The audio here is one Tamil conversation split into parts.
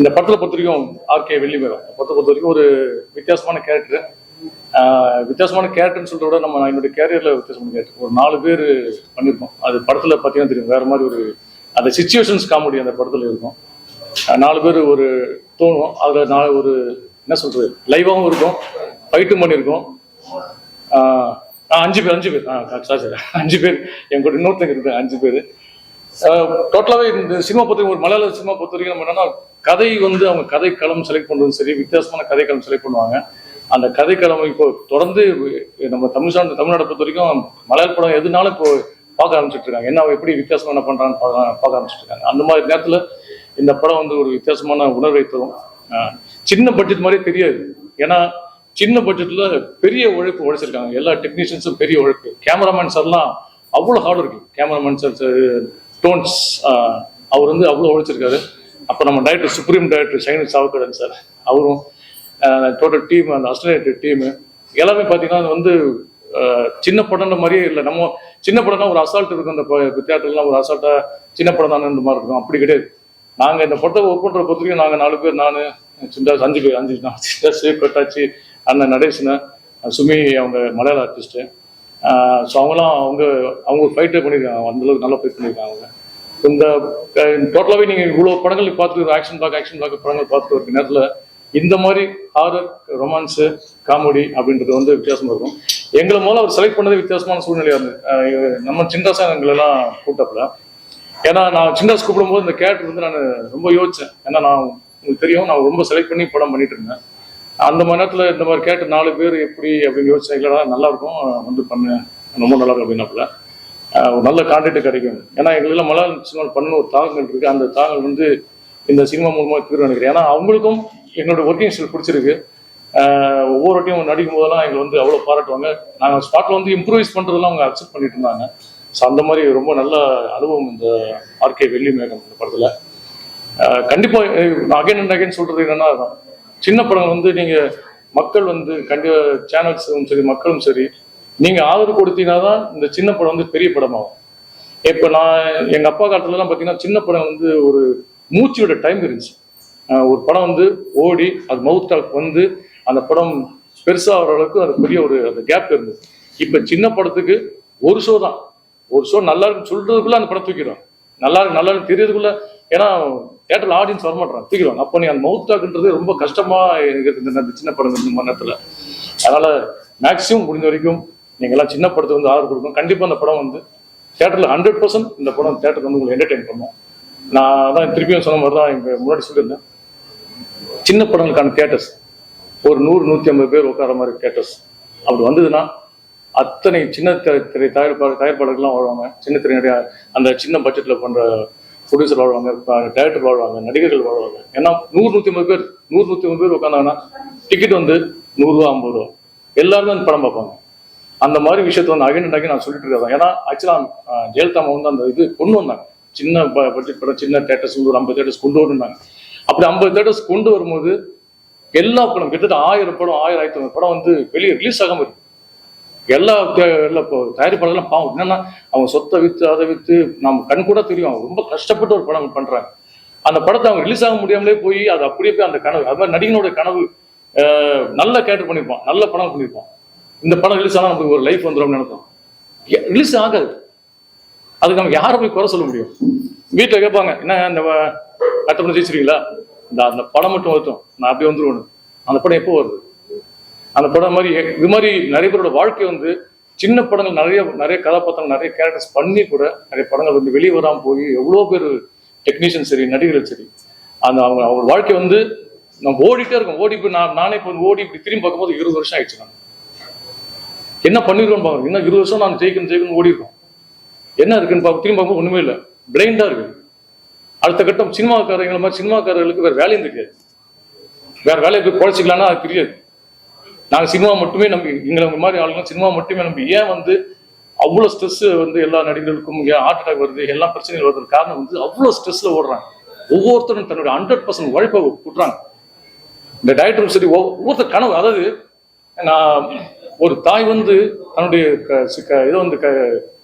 இந்த படத்தில் பொறுத்த வரைக்கும் ஆர்கே வெள்ளிமேகம். படத்தை பொறுத்த வரைக்கும் ஒரு வித்தியாசமான கேரக்டர் வித்தியாசமான கேரக்டர்னு சொல்லிட்டு விட நம்ம என்னுடைய கேரியரில் வித்தியாசமான கேரக்டர் ஒரு நாலு பேர் பண்ணியிருக்கோம் அது படத்தில் பார்த்தீங்கன்னா தெரியும். வேறு மாதிரி ஒரு அந்த சுச்சுவேஷன்ஸ் காமெடி அந்த படத்தில் இருக்கும். நாலு பேர் ஒரு தோணும். அதில் நாலு ஒரு என்ன சொல்கிறது லைவாகவும் இருக்கும். ஃபைட்டும் பண்ணியிருக்கோம் அஞ்சு பேர் அஞ்சு பேர். ஆ சார் அஞ்சு பேர். என் கூட இன்னொருத்தங்க இருக்கு அஞ்சு பேர். டோட்டலாகவே இந்த சினிமா பொறுத்த ஒரு மலையாள சினிமா பொறுத்த வரைக்கும் நம்ம என்னன்னா கதை வந்து அவங்க கதை களம் செலக்ட் பண்ணுறதும் சரி வித்தியாசமான கதை களம் செலக்ட் பண்ணுவாங்க. அந்த கதை களம் இப்போ தொடர்ந்து நம்ம தமிழ் சார்ந்த தமிழ்நாட்டை பொறுத்த வரைக்கும் மலையாள படம் எதுனாலும் இப்போ பார்க்க ஆரம்பிச்சுட்டு இருக்காங்க. என்ன எப்படி வித்தியாசமா என்ன பண்ணுறான்னு பார்க்க பார்க்க இருக்காங்க. அந்த மாதிரி நேரத்தில் இந்த படம் வந்து ஒரு வித்தியாசமான உணர்வை தரும். சின்ன பட்ஜெட் மாதிரி தெரியாது. ஏன்னா சின்ன பட்ஜெட்ல பெரிய உழைப்பு உழைச்சிருக்காங்க. எல்லா டெக்னீஷியன்ஸும் பெரிய உழைப்பு. கேமராமேன் சார்லாம் அவ்வளோ ஹார்ட் இருக்கு கேமராமேன் சார் டோன்ஸ் அவர் வந்து அவ்வளோ உழைச்சிருக்காரு. அப்போ நம்ம டைரக்டர் சுப்ரீம் டைரக்டர் ஷைனி சாவுக்கடன் சார். அவரும் டோட்டல் டீம் அந்த அஸ்டரேட்டர் டீமு எல்லாமே பார்த்தீங்கன்னா அது வந்து சின்ன படம்ன்ற மாதிரியே இல்லை. நம்ம சின்ன படம்னா ஒரு அசால்ட் இருக்கும். அந்த தியேட்டர்லாம் ஒரு அசால்ட்டாக சின்ன படம் தானே இந்த மாதிரி இருக்கும். அப்படி கிடையாது. நாங்கள் இந்த படத்தை ஒர்க் பண்ணுற பொறுத்தவரைக்கும் நாங்கள் நாலு பேர் நான் சிந்தாஸ் அஞ்சு பேர் அஞ்சு நான் சிந்தாஸ் கொட்டாச்சி அண்ணன் நடேசன சுமி அவங்க மலையாள ஆர்டிஸ்ட்டு ஸோ அவங்களாம் அவங்க அவங்க ஃபைட்டே பண்ணியிருக்காங்க அந்தளவுக்கு நல்லா ஃபைட் பண்ணியிருக்காங்க அவங்க. இந்த டோட்டலாகவே நீங்கள் இவ்வளோ படங்கள் பார்த்து ஆக்ஷன் பார்க்க ஆக்ஷன் பிளாக் படங்கள் பார்த்துட்டு இருக்க நேரத்தில் இந்த மாதிரி ஹாரர் ரொமான்ஸு காமெடி அப்படின்றது வந்து வித்தியாசமாக இருக்கும். எங்களை முதல்ல அவர் செலக்ட் பண்ணது வித்தியாசமான சூழ்நிலையாக இருந்தது நம்ம சிந்தாசா எங்களெல்லாம் கூட்டப்பில் ஏன்னா நான் சிந்தாஸ் கூப்பிடும்போது இந்த கேரக்டர் வந்து நான் ரொம்ப யோசித்தேன் ஏன்னா நான் உங்களுக்கு தெரியும் நான் ரொம்ப செலக்ட் பண்ணி படம் பண்ணிட்டு இருந்தேன். அந்த மாதிரி நேரத்தில் இந்த மாதிரி கேட்டு நாலு பேர் எப்படி அப்படின்னு யோசிச்சேன் நல்லா இருக்கும் வந்து பண்ணு. ரொம்ப நல்லா இருக்கும் அப்படின்னாப்புல. ஒரு நல்ல கான்டென்ட் கிடைக்கும். ஏன்னா எங்களுக்கெல்லாம் மலையாள சினிமா பண்ண ஒரு தாகங்கள் இருக்கு. அந்த தாகங்கள் வந்து இந்த சினிமா மூலமாக தீர்வு நினைக்கிறேன். ஏன்னா அவங்களுக்கும் எங்களோட ஒர்க்கிங் ஸ்டைல் பிடிச்சிருக்கு. ஒவ்வொரு வாட்டியும் நடிக்கும் போதெல்லாம் எங்களை வந்து அவ்வளோ பாராட்டுவாங்க. நாங்கள் ஸ்பாட்டில் வந்து இம்ப்ரூவைஸ் பண்ணுறதெல்லாம் அவங்க அக்செப்ட் பண்ணிட்டு இருந்தாங்க. ஸோ அந்த மாதிரி ரொம்ப நல்ல அனுபவம் இந்த ஆர்கே வெள்ளி மேகம் இந்த படத்தில். கண்டிப்பாக அகைன் அண்ட் அகைன் சொல்கிறது என்னன்னா சின்ன படங்கள் வந்து நீங்கள் மக்கள் வந்து கண்டிப்பாக சேனல்ஸும் சரி மக்களும் சரி நீங்கள் ஆதரவு கொடுத்தீங்கன்னா தான் இந்த சின்ன படம் வந்து பெரிய படமாகும். இப்போ நான் எங்கள் அப்பா காலத்துலலாம் பார்த்தீங்கன்னா சின்ன படம் வந்து ஒரு மூச்சியோட டைம் இருந்துச்சு. ஒரு படம் வந்து ஓடி அது மவுத் டாக் வந்து அந்த படம் பெருசாகிற அளவுக்கு அது பெரிய ஒரு அந்த கேப் இருந்தது. இப்போ சின்ன படத்துக்கு ஒரு ஷோ தான். ஒரு ஷோ நல்லா இருக்குன்னு சொல்றதுக்குள்ள அந்த படம் தூக்கிடும் நல்லா இருக்கு நல்லா இருக்கு தெரியறதுக்குள்ள ஏன்னா தேட்டர்ல ஆடியன்ஸ் வரமாட்டாங்க தூக்கிடுவாங்க. அப்போ நீ அந்த மவுத் டாக்ன்றது ரொம்ப கஷ்டமா இருக்குது இந்த சின்ன படம் இந்த மாதிரி அதனால் அதனால மேக்ஸிமம் முடிஞ்ச வரைக்கும் நீங்கள்லாம் சின்ன படத்துக்கு வந்து ஆர்வம் கொடுக்கணும் கண்டிப்பாக அந்த படம் வந்து தேட்டரில் ஹண்ட்ரட் பர்சன்ட் இந்த படம் தேட்டர் வந்து உங்களுக்கு என்டர்டைன் பண்ணும். நான் அதான் திருப்பியும் சொன்ன மாதிரி தான் எங்கள் முன்னாடி சொல்லியிருந்தேன். சின்ன படங்களுக்கான தேட்டர்ஸ் ஒரு நூறு நூற்றி ஐம்பது பேர் உட்கார மாதிரி தேட்டர்ஸ் அப்படி வந்ததுன்னா அத்தனை சின்ன திரை தயாரிப்பாளர் தயாரிப்பாளர்கள்லாம் வாழ்வாங்க சின்ன திரையினுடைய அந்த சின்ன பட்ஜெட்டில் பண்ணுற ப்ரொடியூசர் வாழ்வாங்க டேரக்டர் வாழ்வாங்க நடிகர்கள் வாழ்வாங்க. ஏன்னா நூறு நூற்றி ஐம்பது பேர் நூறு நூற்றி ஐம்பது பேர் உட்காந்தாங்கன்னா டிக்கெட் வந்து நூறுரூவா ஐம்பது ரூபா. எல்லாருமே அந்த படம் பார்ப்பாங்க. அந்த மாதிரி விஷயத்த வந்து அகைன் அண்ட் நான் சொல்லிட்டு இருக்கேன். ஏன்னா ஆக்சுவலாக ஜெயலலிதா வந்து அந்த இது கொண்டு வந்தாங்க. சின்ன பட்ஜெட் படம் சின்ன தேட்டர்ஸ் ஒரு ஐம்பது தேட்டர்ஸ் கொண்டு வரணுன்னாங்க அப்படி ஐம்பது தேட்டர்ஸ் கொண்டு வரும்போது எல்லா படம் கிட்டத்தட்ட ஆயிரம் படம் ஆயிரம் ஆயிரத்தி படம் வந்து வெளியே ரிலீஸ் ஆகாம இருக்கு. எல்லா தே- எல்லா தயாரிப்பாளர்லாம் பாவம். என்னன்னா அவங்க சொத்தை வித்து அதை வித்து நம்ம கண் கூட தெரியும். அவங்க ரொம்ப கஷ்டப்பட்டு ஒரு படம் பண்றாங்க. அந்த படத்தை அவங்க ரிலீஸ் ஆக முடியாமலே போய் அது அப்படியே போய் அந்த கனவு அது மாதிரி நடிகனோட கனவு நல்ல கேட்டர் பண்ணியிருப்பான். நல்ல படம் பண்ணியிருப்பான். இந்த படம் ரிலீஸ் ஆனால் நமக்கு ஒரு லைஃப் வந்துடும் நினைப்போம். ரிலீஸ் ஆகாது. அதுக்கு நம்ம யாரை போய் குறை சொல்ல முடியும்? வீட்டில் கேட்பாங்க என்ன இந்த வ- அடுத்த படம் ஜெயிச்சிருக்கீங்களா? இந்த அந்த படம் மட்டும் வருத்தம் நான் அப்படியே வந்துருவேன் அந்த படம் எப்போ வருது? அந்த படம் மாதிரி இது மாதிரி நிறைய பேரோட வாழ்க்கை வந்து சின்ன படங்கள் நிறைய நிறைய கதாபாத்திரங்கள் நிறைய கேரக்டர்ஸ் பண்ணி கூட நிறைய படங்கள் வந்து வெளியே வராமல் போய் எவ்வளோ பேர் டெக்னீஷியன் சரி நடிகர்கள் சரி அந்த அவங்க அவங்க வாழ்க்கை வந்து நம்ம ஓடிட்டே இருக்கோம். ஓடி போய் நான் நானே இப்போ ஓடி இப்படி திரும்பி பார்க்கும்போது இருபது வருஷம் ஆயிடுச்சு நான். என்ன பண்ணிருக்கோம் பார்க்குறோம் இன்னும் இருபது வருஷம் நான் ஜெயிக்கணும் ஜெயிக்கணும் ஓடி இருக்கோம். என்ன இருக்குன்னு பார்க்க திரும்பி பார்க்கும்போது ஒன்றுமே இல்லை. பிளைண்டா இருக்குது. அடுத்த கட்டம் சினிமாக்காரங்களை மாதிரி சினிமாக்காரர்களுக்கு வேறு வேலையும் தெரியாது. வேறு வேலையை போய் குறைச்சிக்கலாம்னா அது தெரியாது. நாங்கள் சினிமா மட்டுமே நம்பி எங்களை மாதிரி ஆளுங்க சினிமா மட்டுமே நம்பி ஏன் வந்து அவ்வளோ ஸ்ட்ரெஸ் வந்து எல்லா நடிகர்களுக்கும் ஏன் ஹார்ட் அட்டாக் வருது எல்லா பிரச்சனைகள் வருது காரணம் வந்து அவ்வளோ ஸ்ட்ரெஸ்ல ஓடுறாங்க. ஒவ்வொருத்தரும் தன்னுடைய ஹண்ட்ரட் பர்சன்ட் உழைப்பை விட்டுறாங்க இந்த டயட்டும் சரி ஒவ்வொ- ஒவ்வொருத்தர் கனவு அதாவது நான் ஒரு தாய் வந்து தன்னுடைய க- சி- க- இதை வந்து க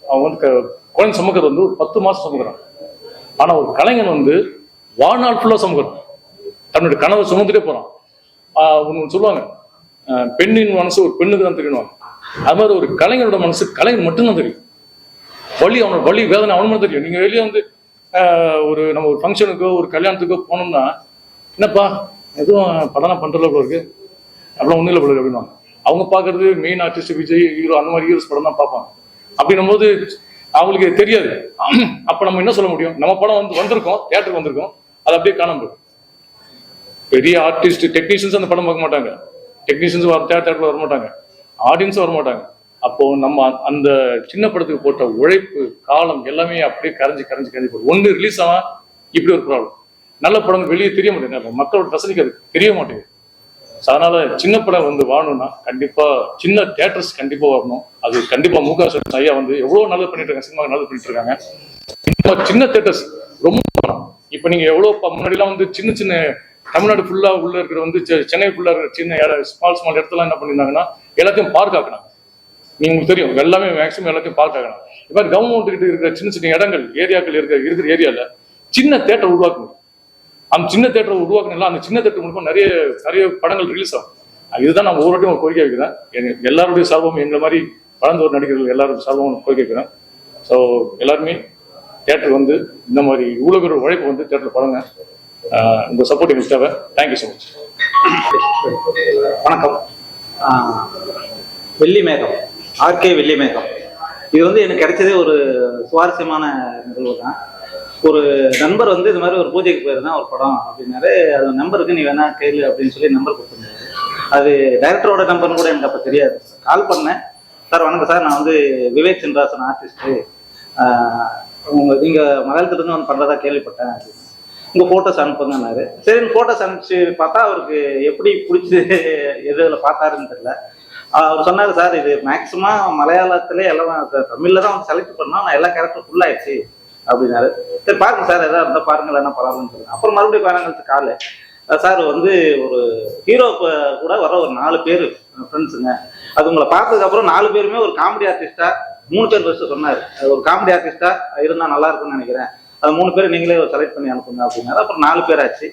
அவன் வந்து க- குழந்தை சமக்கிறது வந்து ஒரு பத்து மாதம் சுமக்கிறான். ஆனால் ஒரு கலைஞன் வந்து வாழ்நாள் ஃபுல்லாக சமக்கிறான். தன்னுடைய கனவை சுமந்துட்டே போகிறான் ஒன்று சொல்லுவாங்க பெண்ணின் மனசு ஒரு பெண்ணுக்கு தான் தெரியணும் அது மாதிரி ஒரு கலைஞரோட மனசு கலைஞர் மட்டும்தான் தெரியும். வழி அவனோட வழி வேதனை அவனுக்கு தெரியும். நீங்கள் வெளியே வந்து ஒரு நம்ம ஒரு ஃபங்க்ஷனுக்கோ ஒரு கல்யாணத்துக்கோ போனோம்னா என்னப்பா எதுவும் படம் பண்ணுறல போல இருக்கு. அப்படிலாம் ஒன்றும் இல்லை போல அவங்க பார்க்கறது மெயின் ஆர்டிஸ்ட் விஜய் ஹீரோ அந்த மாதிரி ஹீரோஸ் படம் தான் பார்ப்பாங்க. அப்படின்னும் போது அவங்களுக்கு தெரியாது. அப்போ நம்ம என்ன சொல்ல முடியும்? நம்ம படம் வந்து வந்திருக்கோம் தியேட்டருக்கு வந்திருக்கோம். அது அப்படியே காணாம பெரிய ஆர்டிஸ்ட் டெக்னீஷியன்ஸ் அந்த படம் பார்க்க மாட்டாங்க. டெக்னீஷியன்ஸ் வர தேட்டரில் வர மாட்டாங்க ஆடியன்ஸும் வர மாட்டாங்க அப்போ நம்ம அந்த சின்ன படத்துக்கு போட்ட உழைப்பு காலம் எல்லாமே அப்படியே கரைஞ்சி கரைஞ்சு கரைஞ்சி போடும் ஒன்று ரிலீஸ் ஆனால் இப்படி ஒரு ப்ராப்ளம் நல்ல படங்கள் வெளியே தெரிய மாட்டேங்குது. மக்களோட ரசனைக்கு அது தெரிய மாட்டேங்குது. அதனால சின்ன படம் வந்து வாழணும்னா கண்டிப்பா சின்ன தேட்டர்ஸ் கண்டிப்பா வரணும். அது கண்டிப்பா முக ஸ்டாலின் ஐயா வந்து எவ்வளவு நல்லது பண்ணிட்டு இருக்காங்க சினிமா நல்லது பண்ணிட்டு இருக்காங்க. சின்ன தேட்டர்ஸ் ரொம்ப இப்போ இப்ப நீங்க எவ்வளவு முன்னாடிலாம் வந்து சின்ன சின்ன தமிழ்நாடு ஃபுல்லாக உள்ள இருக்கிற வந்து செ- சென்னை ஃபுல்லாக இருக்கிற சின்ன ஸ்மால் ஸ்மால் இடத்துல என்ன பண்ணியிருந்தாங்கன்னா எல்லாத்தையும் பார்க் ஆக்கினாங்க நீங்க உங்களுக்கு தெரியும் எல்லாமே மேக்ஸிமம் எல்லாத்தையும் பார்க் ஆகணும் இது மாதிரி கவர்மெண்ட் கிட்ட இருக்கிற சின்ன சின்ன இடங்கள் ஏரியாக்கள் இருக்கிற இருக்கிற ஏரியாவில் சின்ன தேட்டர் உருவாக்கணும். அந்த சின்ன தேட்டரை உருவாக்கணும் அந்த சின்ன தேட்டர் மூலமாக நிறைய நிறைய படங்கள் ரிலீஸ் ஆகும். இதுதான் நான் ஒவ்வொரு வாட்டியும் கோரிக்கை வைக்கிறேன். எங்க- எல்லாருடைய சார்பும் எங்களை மாதிரி வளர்ந்து ஒரு நடிகர்கள் எல்லாரும் சார்பும் கோரிக்கை வைக்கிறேன். ஸோ எல்லாருமே தேட்டர் வந்து இந்த மாதிரி இவ்வளோ பேர் உழைப்பு வந்து தேட்டரில் படங்க உங்கள் சப்போர்ட் எங்களுக்கு தேவை தேங்க்யூ ஸோ மச் வணக்கம். வெள்ளி மேகம் ஆர்கே வெள்ளி மேகம் இது வந்து எனக்கு கிடைச்சதே ஒரு சுவாரஸ்யமான நிகழ்வு தான். ஒரு நண்பர் வந்து இது மாதிரி ஒரு பூஜைக்கு போயிருந்தேன் ஒரு படம் அப்படின்னாரு. அது நம்பருக்கு நீ வேணா கேளு அப்படின்னு சொல்லி நம்பர் கொடுத்துருந்தாரு. அது டைரக்டரோட நம்பர்னு கூட எனக்கு அப்போ தெரியாது. கால் பண்ணேன். சார் வணக்கம் சார். நான் வந்து விவேக் சென்ராசன் ஆர்டிஸ்ட்டு உங்க நீங்கள் மலையாளத்துலேருந்து வந்து பண்ணுறதா கேள்விப்பட்டேன். உங்கள் ஃபோட்டோஸ் அனுப்புங்கன்னாரு. சரி ஃபோட்டோஸ் அனுப்பிச்சு பார்த்தா அவருக்கு எப்படி பிடிச்சது இதில் பார்த்தாருன்னு தெரியல. அவர் சொன்னார் சார் இது மேக்ஸிமம் மலையாளத்திலே எல்லாம் தமிழில் தான் வந்து செலக்ட் பண்ணோம். நான் எல்லா கேரக்டரும் ஃபுல் ஆயிடுச்சு. அப்படின்னாரு. சரி பாருங்க சார் எதாவது இருந்தால் பாருங்கள் என்ன பரவாயில்லன்னு சொல்லுங்க. அப்புறம் மறுபடியும் பாருங்கிறது காலு. சார் வந்து ஒரு ஹீரோ கூட வர ஒரு நாலு பேர் ஃப்ரெண்ட்ஸுங்க அது உங்களை பார்த்ததுக்கப்புறம் நாலு பேருமே ஒரு காமெடி ஆர்டிஸ்டா மூணு பேர் ஃபர்ஸ்ட் சொன்னார். ஒரு காமெடி ஆர்டிஸ்டா இருந்தால் நல்லா இருக்கும்னு நினைக்கிறேன். அது மூணு பேர் நீங்களே செலக்ட் பண்ணி அனுப்புங்க அப்படின்னாரு. அப்புறம் நாலு பேர் ஆச்சு.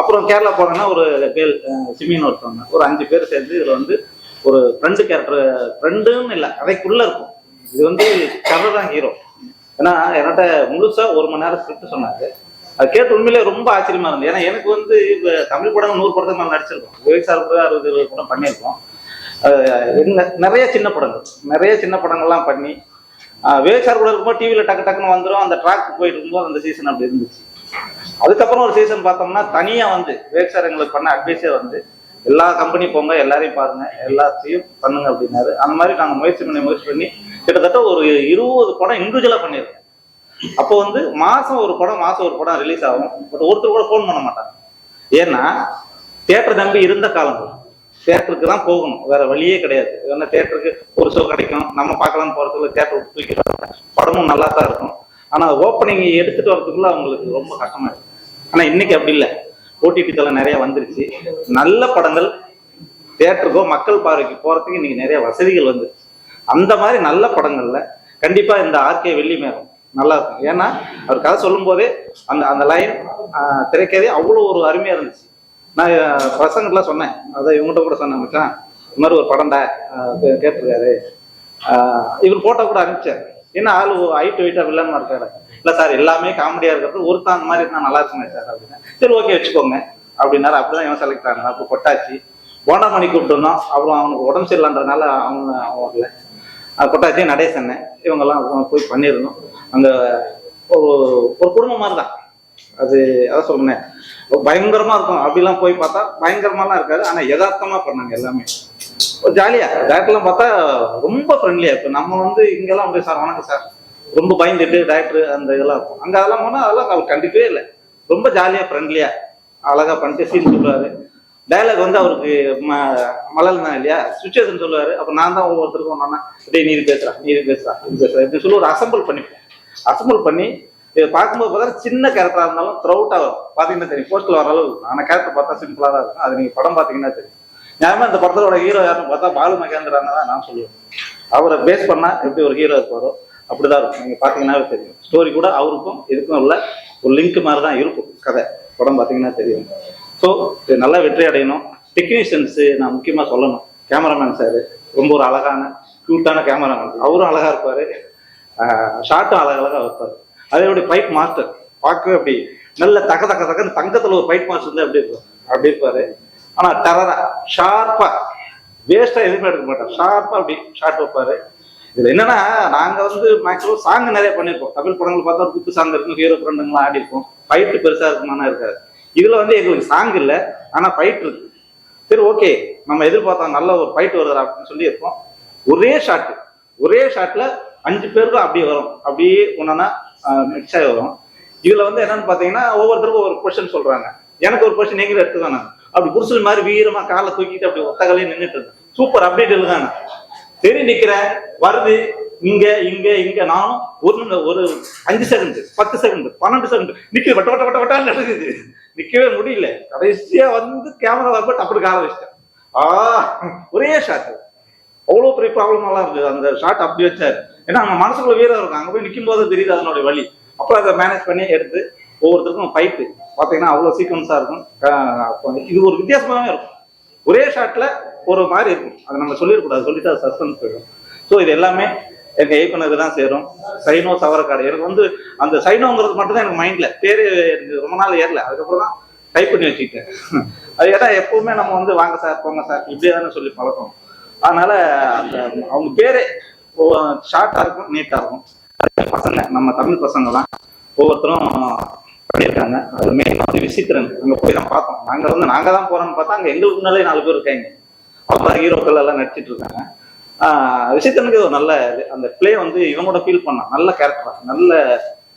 அப்புறம் கேரளா போனோன்னா ஒரு கேள் சிமின்னு ஒருத்தவங்க. ஒரு அஞ்சு பேர் சேர்ந்து இதில் வந்து ஒரு ஃப்ரெண்டு கேரக்டர் ஃப்ரெண்டுன்னு இல்லை கதைக்குள்ளே இருக்கும். இது வந்து கதை தான் ஹீரோ ஏன்னா என்கிட்ட முழுசா ஒரு மணி நேரம் ஸ்கிரிப்ட் சொன்னார். அது கேட்டு உண்மையிலே ரொம்ப ஆச்சரியமா இருந்தது. ஏன்னா எனக்கு வந்து இப்போ தமிழ் படம் நூறு படத்துக்கு மேலே நடிச்சிருக்கோம். விவேக் சார் கூட அறுபது இருபது படம் பண்ணியிருக்கோம். நிறைய சின்ன படங்கள். நிறைய சின்ன படங்கள்லாம் பண்ணி விவேக் கூட இருக்கும்போது டிவியில் டக்கு டக்குன்னு வந்துடும் அந்த ட்ராக் போயிட்டு இருக்கும்போது அந்த சீசன் அப்படி இருந்துச்சு. அதுக்கப்புறம் ஒரு சீசன் பார்த்தோம்னா தனியாக வந்து விவேக் சார் எங்களுக்கு பண்ண அட்வைஸே வந்து எல்லா கம்பெனி போங்க எல்லாரையும் பாருங்க எல்லாத்தையும் பண்ணுங்க அப்படின்னாரு. அந்த மாதிரி நாங்கள் முயற்சி பண்ணி முயற்சி பண்ணி கிட்டத்தட்ட ஒரு இருபது படம் இண்டிவிஜுவலாக பண்ணியிருக்கேன் அப்போ வந்து மாதம் ஒரு படம் மாதம் ஒரு படம் ரிலீஸ் ஆகும். பட் ஒருத்தர் கூட ஃபோன் பண்ண மாட்டாங்க. ஏன்னா தேட்டர் தம்பி இருந்த காலங்கள் தேட்டருக்கு தான் போகணும். வேற வழியே கிடையாது. ஏன்னா தேட்டருக்கு ஒரு ஷோ கிடைக்கும். நம்ம பார்க்கலாம்னு போறதுக்குள்ள தேட்டருக்கு தூக்கிட்டு படமும் நல்லா தான் இருக்கும். ஆனா ஓப்பனிங் எடுத்துட்டு வரதுக்குள்ள அவங்களுக்கு ரொம்ப கஷ்டமா இருக்கு ஆனா இன்னைக்கு அப்படி இல்லை. ஓடிடி தலை நிறைய வந்துருச்சு. நல்ல படங்கள் தேட்டருக்கோ மக்கள் பார்வைக்கு போறதுக்கு இன்னைக்கு நிறைய வசதிகள் வந்துருச்சு. அந்த மாதிரி நல்ல படங்கள்ல கண்டிப்பா இந்த ஆர்கே வெள்ளி மேகம் நல்லா இருக்கும். ஏன்னா அவர் கதை சொல்லும் போதே அந்த அந்த லைன் திரைக்கதே அவ்வளோ ஒரு அருமையா இருந்துச்சு. நான் பசங்கள்லாம் சொன்னேன். அதை இவங்ககிட்ட கூட சொன்னேன் மச்சான். இந்த மாதிரி ஒரு படம்டா கேட்டிருக்காரு. இவர் போட்டோ கூட அனுப்பிச்சார். என்ன ஆள் ஹைட் வெயிட்டா வில்லன்மா இருக்காரு. இல்லை சார் எல்லாமே காமெடியா இருக்கிறது ஒருத்தன் அந்த மாதிரி இருந்தால் நல்லா இருக்குங்க சார் அப்படின்னா. சரி ஓகே வச்சுக்கோங்க அப்படின்னாரு. அப்படிதான் இவன் செலக்ட் ஆனான். அப்போ கொட்டாச்சி. போண்டாமணி கூப்பிட்டு வந்தோம் அப்புறம் அவனுக்கு உடம்பு சரியில்லைன்றதுனால அவங்க அவன் வரல. அது கொட்டாச்சி நடேசன். இவங்கெல்லாம் போய் பண்ணியிருந்தோம். அந்த ஒரு ஒரு குடும்பம் மாதிரி தான் அது அதான் சொல்றேன். பயங்கரமா இருக்கும். அப்படிலாம் போய் பார்த்தா பயங்கரமாலாம் இருக்காது. ஆனா யதார்த்தமா பண்ணாங்க எல்லாமே. ஜாலியா. டேரக்டர்லாம் பார்த்தா ரொம்ப ஃப்ரெண்ட்லியா இப்போ நம்ம வந்து இங்கெல்லாம் அப்படியே சார் வணக்கம் சார். ரொம்ப பயந்துட்டு டேரக்டர் அந்த இதெல்லாம் இருக்கும். அங்க அதெல்லாம் போனா அதெல்லாம் அவர் கண்டிப்பே இல்லை. ரொம்ப ஜாலியா ஃப்ரெண்ட்லியா அழகா பண்ணிட்டு சீன் சொல்லுவாரு. டைலாக் வந்து அவருக்கு ம மலல் தான் இல்லையா? சுச்சுவேஷன் சொல்லுவாரு. அப்ப நான் தான் ஒவ்வொருத்தருக்கும் ஒன்னா டே நீ இது பேசுறா நீ இது பேசுறா இது பேசுறா இப்படி சொல்லி ஒரு அசம்பிள் பண்ணிப்பேன் அசம்பிள் பண்ணி இதை பார்க்கும்போது பார்த்தா சின்ன கேரக்டராக இருந்தாலும் த்ரௌட்டா வரும். பார்த்தீங்கன்னா தெரியும். போஸ்டில் வர அளவு ஆனால் கேரக்டர் பார்த்தா சிம்பிளாக தான் இருக்கும். அது நீங்கள் படம் பார்த்தீங்கன்னா தெரியும். ஞாபகம் இந்த படத்தோட ஹீரோ யாருன்னு பார்த்தா பாலு மகேந்திரான்னு தான் நான் சொல்லுவேன். அவரை பேஸ் பண்ணால் எப்படி ஒரு ஹீரோ இருப்பாரோ அப்படிதான் இருக்கும். நீங்கள் பார்த்தீங்கன்னா தெரியும். ஸ்டோரி கூட அவருக்கும் இதுக்கும் உள்ள ஒரு லிங்க் மாதிரி தான் இருக்கும். கதை. படம் பார்த்தீங்கன்னா தெரியும். ஸோ இது நல்லா வெற்றி அடையணும். டெக்னீஷியன்ஸு நான் முக்கியமாக சொல்லணும். கேமராமேன் சார் ரொம்ப ஒரு அழகான க்யூட்டான கேமராமேன் அவரும் அழகாக இருப்பார். ஷார்ட்டும் அழகழகாக இருப்பார். அதே பைப் மாஸ்டர் பார்க்கவே அப்படி நல்ல தக தக தகன்னு தங்கத்தில் ஒரு பைப் மாஸ்டர் தான் அப்படி இருக்கும்? அப்படி இருப்பார். ஆனால் டரரா ஷார்ப்பாக வேஸ்ட்டாக எதுவுமே எடுக்க மாட்டார். ஷார்ப்பாக அப்படி ஷார்ட் வைப்பாரு. இதுல என்னன்னா நாங்க வந்து மேக்ஸிமம் சாங் நிறைய பண்ணிருப்போம் தமிழ் படங்கள் பார்த்தா ஒரு குத்து சாங் இருக்கும் ஹீரோ ஃப்ரெண்டுங்களாம் ஆடி இருப்போம். ஃபைட்டு பெருசா இருக்குமானா இருக்காது. இதுல வந்து எங்களுக்கு சாங் இல்ல ஆனா ஃபைட் இருக்கு. சரி ஓகே நம்ம எதிர்பார்த்தோம் நல்ல ஒரு ஃபைட் வருது அப்படின்னு சொல்லி இருப்போம் ஒரே ஷாட் ஒரே ஷாட்ல அஞ்சு பேருக்கும் அப்படியே வரும். அப்படியே ஒன்னா மிக்ஸ் ஆகிடும் வரும் இதுல வந்து என்னன்னு பாத்தீங்கன்னா ஒவ்வொருத்தருக்கும் ஒரு கொஸ்டின் சொல்றாங்க. எனக்கு ஒரு கொஸ்டின் நீங்களும் எடுத்துக்கான அப்படி புருஷன் மாதிரி வீரமா காலை தூக்கிட்டு அப்படி ஒத்தகலையே நின்றுட்டு இருந்தேன் சூப்பர் அப்டேட் இல்லைங்க தெரிய நிக்கிற வருது இங்க இங்க இங்க. நானும் ஒரு ஒரு அஞ்சு செகண்ட் பத்து செகண்ட் பன்னெண்டு செகண்ட் நிக்க வட்ட வட்ட வட்ட வட்டான்னு நடக்குது. நிக்கவே முடியல. கடைசியா வந்து கேமரா வரப்பட்டு அப்படி கால வச்சிட்டேன். ஆ ஒரே ஷாட்டு அவ்வளோ பெரிய ப்ராப்ளமெல்லாம் இருக்குது அந்த ஷார்ட் அப்படி வச்சார். ஏன்னா நம்ம மனசுக்குள்ள வீரம் இருக்கும். அங்கே போய் நிற்கும் போது தெரியுது அதனுடைய வழி அப்புறம் அதை மேனேஜ் பண்ணி எடுத்து ஒவ்வொருத்தருக்கும் பைப்பு பார்த்தீங்கன்னா அவ்வளோ சீக்வன்ஸாக இருக்கும். இது ஒரு வித்தியாசமாகவே இருக்கும். ஒரே ஷார்ட்டில் ஒரு மாதிரி இருக்கும். அதை நம்ம சொல்லிடக்கூடாது. சொல்லிட்டு அது சஸ்பென்ஸ் போயிடும். ஸோ இது எல்லாமே எங்க இயக்குனருக்கு தான் சேரும். சைனோ சவரக்காடு எனக்கு வந்து அந்த சைனோங்கிறது மட்டும்தான் எனக்கு மைண்டில் பேர் எனக்கு ரொம்ப நாள் ஏறல. அதுக்கப்புறம் தான் டைப் பண்ணி வச்சுக்கிட்டேன். அது ஏன்னா எப்பவுமே நம்ம வந்து வாங்க சார் போங்க சார் இப்படியே தானே சொல்லி பழக்கம். அதனால அந்த அவங்க பேரே ஷார்ட்டா இருக்கும் நீட்டா இருக்கும். பசங்க நம்ம தமிழ் பசங்க ஒவ்வொருத்தரும் பண்ணியிருக்காங்க. அது மெயின் வந்து விசித்திரன். அங்க போய் தான் பார்த்தோம். நாங்க வந்து நாங்க தான் போறோம்னு பார்த்தா அங்க எங்களுக்கு முன்னாலே நாலு பேர் இருக்காங்க. அவங்க ஹீரோக்கள் எல்லாம் நடிச்சிட்டு இருக்காங்க. விசித்திரனுக்கு ஒரு நல்ல இது. அந்த பிளே வந்து இவங்களோட ஃபீல் பண்ணான். நல்ல கேரக்டரா நல்ல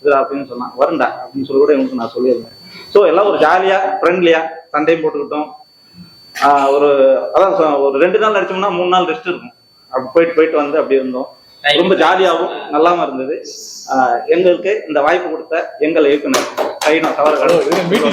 இது அப்படின்னு சொன்னான். வருண்டா அப்படின்னு சொல்லி கூட இவனுக்கு நான் சொல்லியிருந்தேன். ஸோ எல்லாம் ஒரு ஜாலியா ஃப்ரெண்ட்லியா சண்டையும் போட்டுக்கிட்டோம். ஒரு அதான் ஒரு ரெண்டு நாள் நடிச்சோம்னா மூணு நாள் ரெஸ்ட் இருக்கும். அப்படி போயிட்டு போயிட்டு வந்து அப்படி இருந்தோம். ரொம்ப ஜாலியாகவும் நல்லாவும் இருந்தது. ஆஹ் எங்களுக்கு இந்த வாய்ப்பு கொடுத்த எங்கள் இயக்குனர் சைனோ தவறு மீட்டிங்